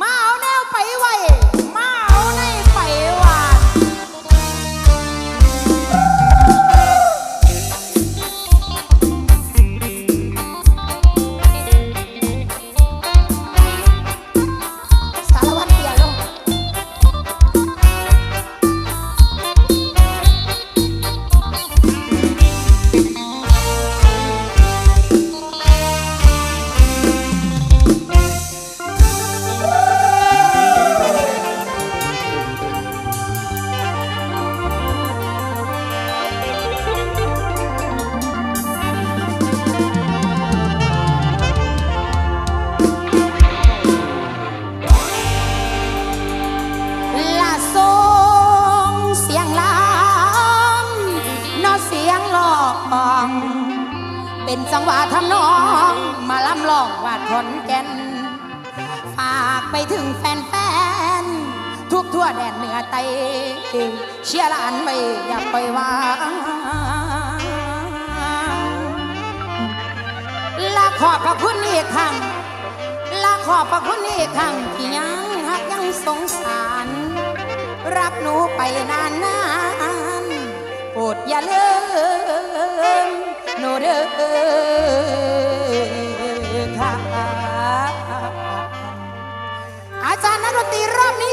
มาเอาแนวไปไว้ เป็นจังหวะทำนอง มาลำลองวาดขอนแก่น ฝากไปถึงแฟนๆ ทุกทั่วแดนเหนือใต้เชียร์ลานไว้อย่าปล่อยวางลาขอบพระคุณอีกครั้งลาขอบพระคุณอีกครั้งที่ยังหักยังสงสาร รักหนูไปนานๆโปรดอย่าลืม นเด้อค่ะอาจารย์นักดนตรีรอบนี้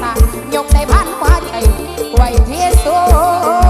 สะยกในบ้านหัวใจไว้ที่สูง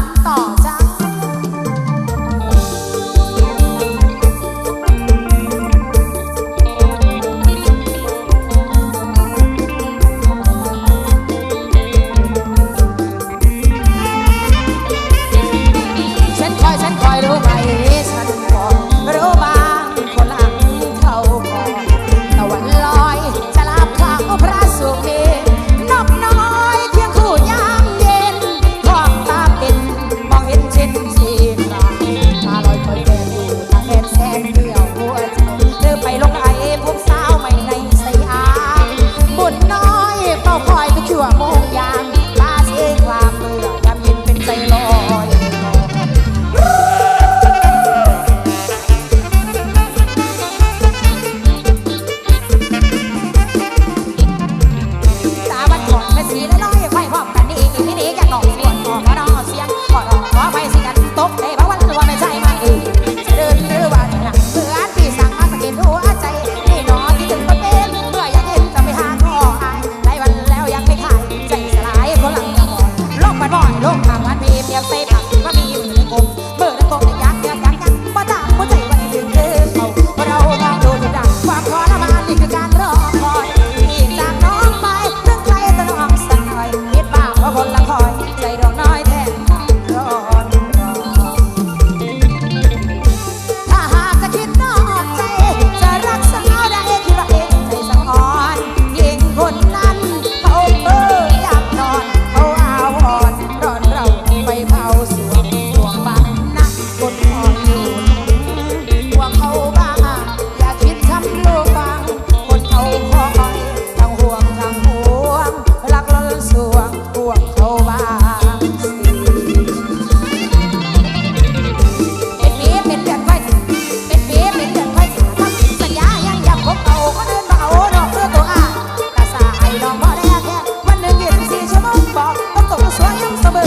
Sabah